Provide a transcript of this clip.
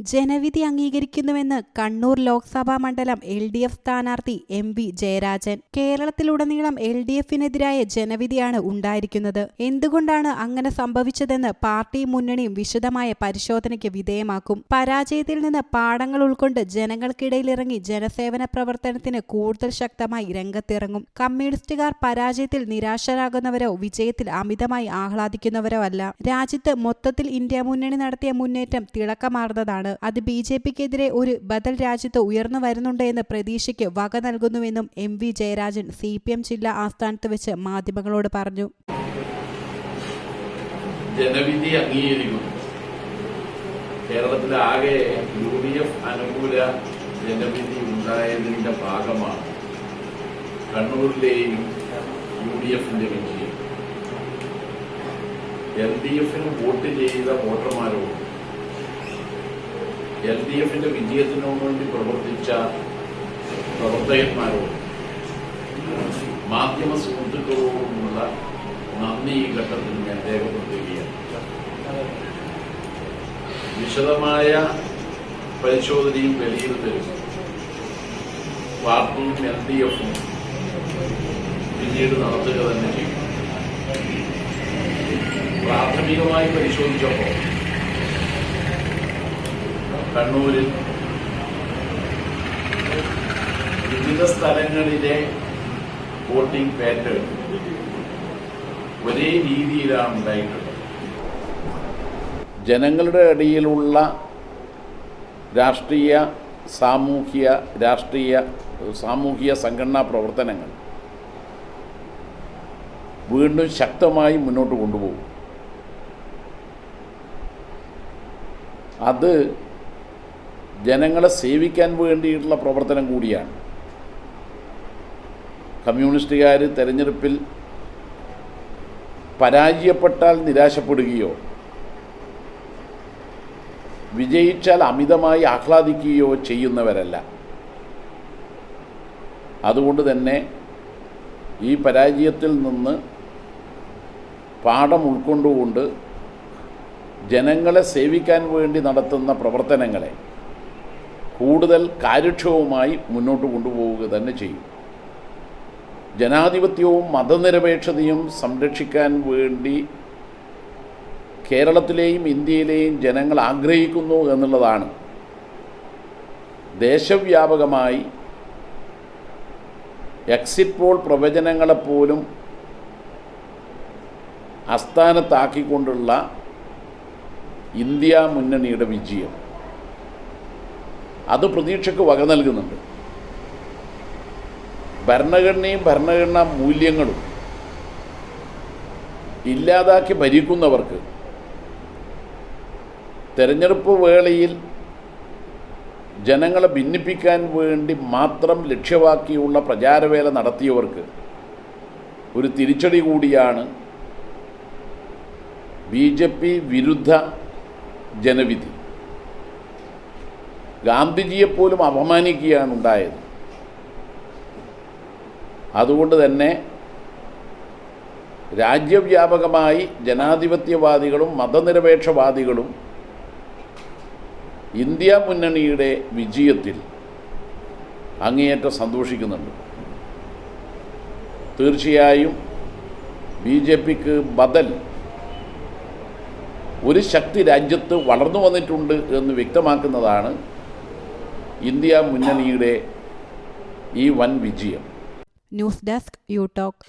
ജനവിധി അംഗീകരിക്കുന്നുവെന്ന് കണ്ണൂർ ലോക്സഭാ മണ്ഡലം L D F സ്ഥാനാർത്ഥി എം വി ജയരാജൻ. കേരളത്തിലുടനീളം എൽ ഡി എഫിനെതിരായ ജനവിധിയാണ് ഉണ്ടായിരിക്കുന്നത്. എന്തുകൊണ്ടാണ് അങ്ങനെ സംഭവിച്ചതെന്ന് പാർട്ടി മുന്നണിയും വിശദമായ പരിശോധനയ്ക്ക് വിധേയമാക്കും. പരാജയത്തിൽ നിന്ന് പാഠങ്ങൾ ഉൾക്കൊണ്ട് ജനങ്ങൾക്കിടയിലിറങ്ങി ജനസേവന പ്രവർത്തനത്തിന് കൂടുതൽ ശക്തമായി രംഗത്തിറങ്ങും. കമ്മ്യൂണിസ്റ്റുകാർ പരാജയത്തിൽ നിരാശരാകുന്നവരോ വിജയത്തിൽ അമിതമായി ആഹ്ലാദിക്കുന്നവരോ അല്ല. രാജ്യത്ത് മൊത്തത്തിൽ ഇന്ത്യ മുന്നണി നടത്തിയ മുന്നേറ്റം തിളക്കമാർന്നതാണ്. അത് ബി ജെ പിക്കെതിരെ ഒരു ബദൽ രാജ്യത്ത് ഉയർന്നു വരുന്നുണ്ട് എന്ന പ്രതീക്ഷയ്ക്ക് വക നൽകുന്നുവെന്നും M V Jayarajan C P M ജില്ലാ ആസ്ഥാനത്ത് വെച്ച് മാധ്യമങ്ങളോട് പറഞ്ഞു. ജനവിധി അംഗീകരിക്കുന്നു. കേരളത്തിലെ ആകെ യു ഡി എഫ് അനുകൂല ജനവിധി ഉണ്ടായതിന്റെ ഭാഗമാണ് കണ്ണൂരിലെയും യു ഡി എഫിന്റെ വിജയം. എൽ ഡി എഫിന് വോട്ട് ചെയ്ത വോട്ടർമാരോട് എൽ ഡി എഫിന്റെ വിജയത്തിനു വേണ്ടി പ്രവർത്തിച്ച പ്രവർത്തകന്മാരോ മാധ്യമ സുഹൃത്തുക്കളോടുമുള്ള നന്ദി ഈ ഘട്ടത്തിൽ ഞാൻ രേഖപ്പെടുത്തുകയാണ്. വിശദമായ പരിശോധനയും വിലയിരുത്തലും പാർട്ടിയും എൽ ഡി എഫും പിന്നീട് നടത്തുക തന്നെ ചെയ്യും. പ്രാഥമികമായി പരിശോധിച്ചപ്പോൾ കണ്ണൂരിൽ വിവിധ സ്ഥലങ്ങളിലെ വോട്ടിംഗ് പാറ്റേൺ ഒരേ രീതിയിലാണ് ഉണ്ടായിട്ടുള്ളത്. ജനങ്ങളുടെ ഇടയിലുള്ള രാഷ്ട്രീയ സാമൂഹ്യ രാഷ്ട്രീയ സാമൂഹിക സംഘടനാ പ്രവർത്തനങ്ങൾ വീണ്ടും ശക്തമായി മുന്നോട്ട് കൊണ്ടുപോകും. അത് ജനങ്ങളെ സേവിക്കാൻ വേണ്ടിയിട്ടുള്ള പ്രവർത്തനം കൂടിയാണ്. കമ്മ്യൂണിസ്റ്റുകാർ തെരഞ്ഞെടുപ്പിൽ പരാജയപ്പെട്ടാൽ നിരാശപ്പെടുകയോ വിജയിച്ചാൽ അമിതമായി ആഹ്ലാദിക്കുകയോ ചെയ്യുന്നവരല്ല. അതുകൊണ്ട് തന്നെ ഈ പരാജയത്തിൽ നിന്ന് പാഠം ഉൾക്കൊണ്ടുകൊണ്ട് ജനങ്ങളെ സേവിക്കാൻ വേണ്ടി നടത്തുന്ന പ്രവർത്തനങ്ങളെ കൂടുതൽ കാര്യക്ഷമമായി മുന്നോട്ട് കൊണ്ടുപോവുക തന്നെ ചെയ്യും. ജനാധിപത്യവും മതനിരപേക്ഷതയും സംരക്ഷിക്കാൻ വേണ്ടി കേരളത്തിലെയും ഇന്ത്യയിലെയും ജനങ്ങൾ ആഗ്രഹിക്കുന്നു എന്നുള്ളതാണ്. ദേശവ്യാപകമായി എക്സിറ്റ് പോൾ പ്രവചനങ്ങളെപ്പോലും അസ്ഥാനത്താക്കിക്കൊണ്ടുള്ള ഇന്ത്യ മുന്നണിയുടെ വിജയം. അത് പ്രതീക്ഷയ്ക്ക് വക നൽകുന്നുണ്ട്. ഭരണഘടനയും ഭരണഘടനാ മൂല്യങ്ങളും ഇല്ലാതാക്കി ഭരിക്കുന്നവർക്ക് തെരഞ്ഞെടുപ്പ് വേളയിൽ ജനങ്ങളെ ഭിന്നിപ്പിക്കാൻ വേണ്ടി മാത്രം ലക്ഷ്യമാക്കിയുള്ള പ്രചാരവേല നടത്തിയവർക്ക് ഒരു തിരിച്ചടി കൂടിയാണ് ബി ജെ പി വിരുദ്ധ ജനവിധി. ഗാന്ധിജിയെപ്പോലും അപമാനിക്കുകയാണ് ഉണ്ടായത് അതുകൊണ്ട് തന്നെ രാജ്യവ്യാപകമായി ജനാധിപത്യവാദികളും മതനിരപേക്ഷവാദികളും ഇന്ത്യ മുന്നണിയുടെ വിജയത്തിൽ അങ്ങേയറ്റം സന്തോഷിക്കുന്നുണ്ട്. തീർച്ചയായും ബി ജെ പിക്ക് ബദൽ ഒരു ശക്തി രാജ്യത്ത് വളർന്നു വന്നിട്ടുണ്ട് എന്ന് വ്യക്തമാക്കുന്നതാണ് ഇന്ത്യ മുന്നണിയുടെ ഈ വൻ വിജയം. News desk you talk.